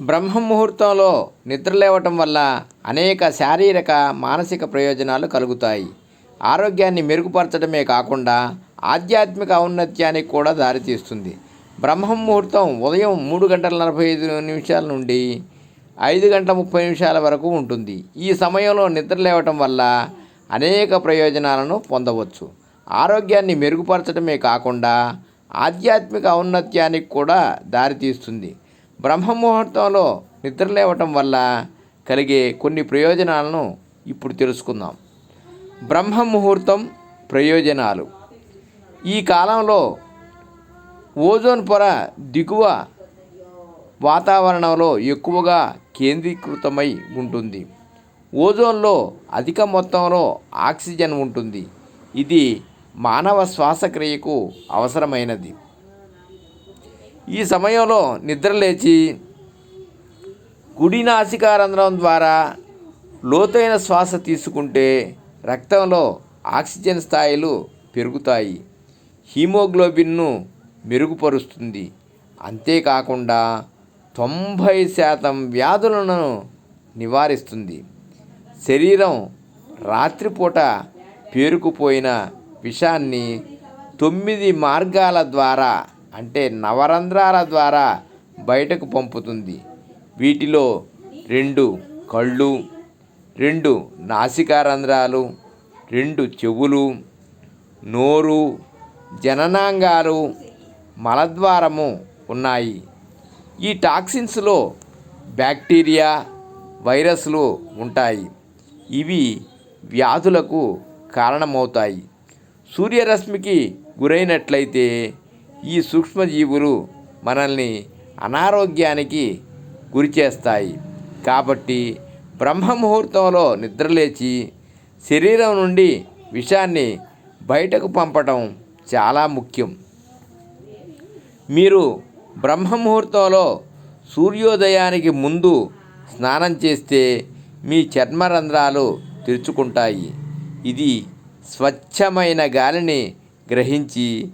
బ్రహ్మముహూర్తంలో ముహూర్తంలో నిద్ర లేవటం వల్ల అనేక శారీరక మానసిక ప్రయోజనాలు కలుగుతాయి. ఆరోగ్యాన్ని మెరుగుపరచడమే కాకుండా ఆధ్యాత్మిక ఔన్నత్యానికి కూడా దారితీస్తుంది. బ్రహ్మముహూర్తం ఉదయం మూడు గంటల నలభై ఐదు నిమిషాల నుండి ఐదు గంటల ముప్పై నిమిషాల వరకు ఉంటుంది. ఈ సమయంలో నిద్ర లేవటం వల్ల అనేక ప్రయోజనాలను పొందవచ్చు. ఆరోగ్యాన్ని మెరుగుపరచడమే కాకుండా ఆధ్యాత్మిక ఔన్నత్యానికి కూడా దారితీస్తుంది. బ్రహ్మ ముహూర్తంలో నిద్ర లేవటం వల్ల కలిగే కొన్ని ప్రయోజనాలను ఇప్పుడు తెలుసుకుందాం. బ్రహ్మ ముహూర్తం ప్రయోజనాలు. ఈ కాలంలో ఓజోన్ పొర దిగువ వాతావరణంలో ఎక్కువగా కేంద్రీకృతమై ఉంటుంది. ఓజోన్లో అధిక మొత్తంలో ఆక్సిజన్ ఉంటుంది. ఇది మానవ శ్వాసక్రియకు అవసరమైనది. ఈ సమయంలో నిద్రలేచి కుడి నాసికారంధ్రం ద్వారా లోతైన శ్వాస తీసుకుంటే రక్తంలో ఆక్సిజన్ స్థాయిలు పెరుగుతాయి. హీమోగ్లోబిన్ను మెరుగుపరుస్తుంది. అంతేకాకుండా తొంభై శాతం వ్యాధులను నివారిస్తుంది. శరీరం రాత్రిపూట పేరుకుపోయిన విషాన్ని తొమ్మిది మార్గాల ద్వారా అంటే నవరంధ్రాల ద్వారా బయటకు పంపుతుంది. వీటిలో రెండు కళ్ళు రెండు నాసికా రంధ్రాలు రెండు చెవులు నోరు జననాంగాలు మలద్వారము ఉన్నాయి. ఈ టాక్సిన్స్లో బ్యాక్టీరియా వైరస్లు ఉంటాయి. ఇవి వ్యాధులకు కారణమవుతాయి. సూర్యరశ్మికి గురైనట్లయితే ఈ సూక్ష్మజీవులు మనల్ని అనారోగ్యానికి గురిచేస్తాయి కాబట్టి బ్రహ్మ ముహూర్తంలో నిద్రలేచి శరీరం నుండి విషాన్ని బయటకు పంపటం చాలా ముఖ్యం. మీరు బ్రహ్మ ముహూర్తంలో సూర్యోదయానికి ముందు స్నానం చేస్తే మీ చర్మరంధ్రాలు తెరుచుకుంటాయి. ఇది స్వచ్ఛమైన గాలిని గ్రహించి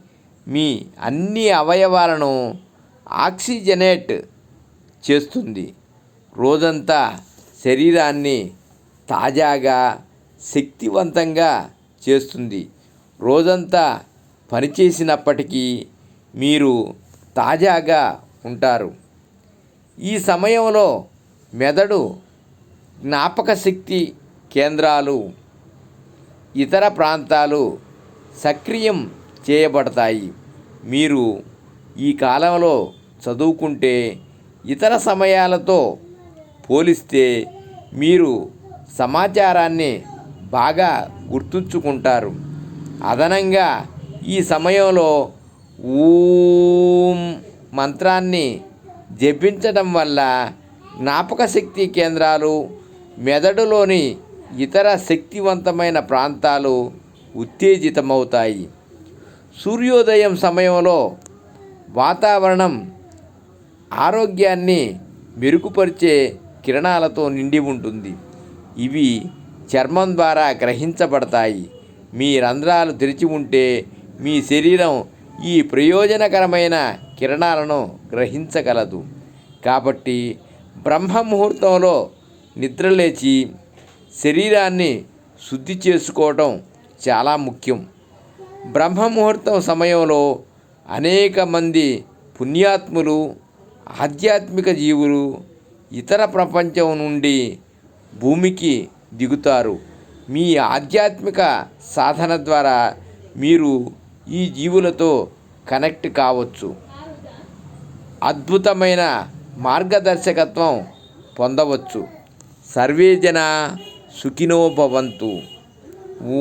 మీ అన్ని అవయవాలను ఆక్సిజనేట్ చేస్తుంది. రోజంతా శరీరాన్ని తాజాగా శక్తివంతంగా చేస్తుంది. రోజంతా పనిచేసినప్పటికీ మీరు తాజాగా ఉంటారు. ఈ సమయంలో మెదడు జ్ఞాపక శక్తి కేంద్రాలు ఇతర ప్రాంతాలు సక్రియం చేయబడతాయి. మీరు ఈ కాలంలో చదువుకుంటే ఇతర సమయాలతో పోలిస్తే మీరు సమాచారాన్ని బాగా గుర్తుంచుకుంటారు. అదనంగా ఈ సమయంలో ఊం మంత్రాన్ని జపించడం వల్ల జ్ఞాపక శక్తి కేంద్రాలు మెదడులోని ఇతర శక్తివంతమైన ప్రాంతాలు ఉత్తేజితమవుతాయి. సూర్యోదయం సమయంలో వాతావరణం ఆరోగ్యాన్ని మెరుగుపరిచే కిరణాలతో నిండి ఉంటుంది. ఇవి చర్మం ద్వారా గ్రహించబడతాయి. మీ రంధ్రాలు తెరిచి ఉంటే మీ శరీరం ఈ ప్రయోజనకరమైన కిరణాలను గ్రహించగలదు. కాబట్టి బ్రహ్మ ముహూర్తంలో నిద్రలేచి శరీరాన్ని శుద్ధి చేసుకోవటం చాలా ముఖ్యం. బ్రహ్మ ముహూర్తం సమయంలో అనేక మంది పుణ్యాత్ములు ఆధ్యాత్మిక జీవులు ఇతర ప్రపంచం నుండి భూమికి దిగుతారు. మీ ఆధ్యాత్మిక సాధన ద్వారా మీరు ఈ జీవులతో కనెక్ట్ కావచ్చు. అద్భుతమైన మార్గదర్శకత్వం పొందవచ్చు. సర్వే జన ఊ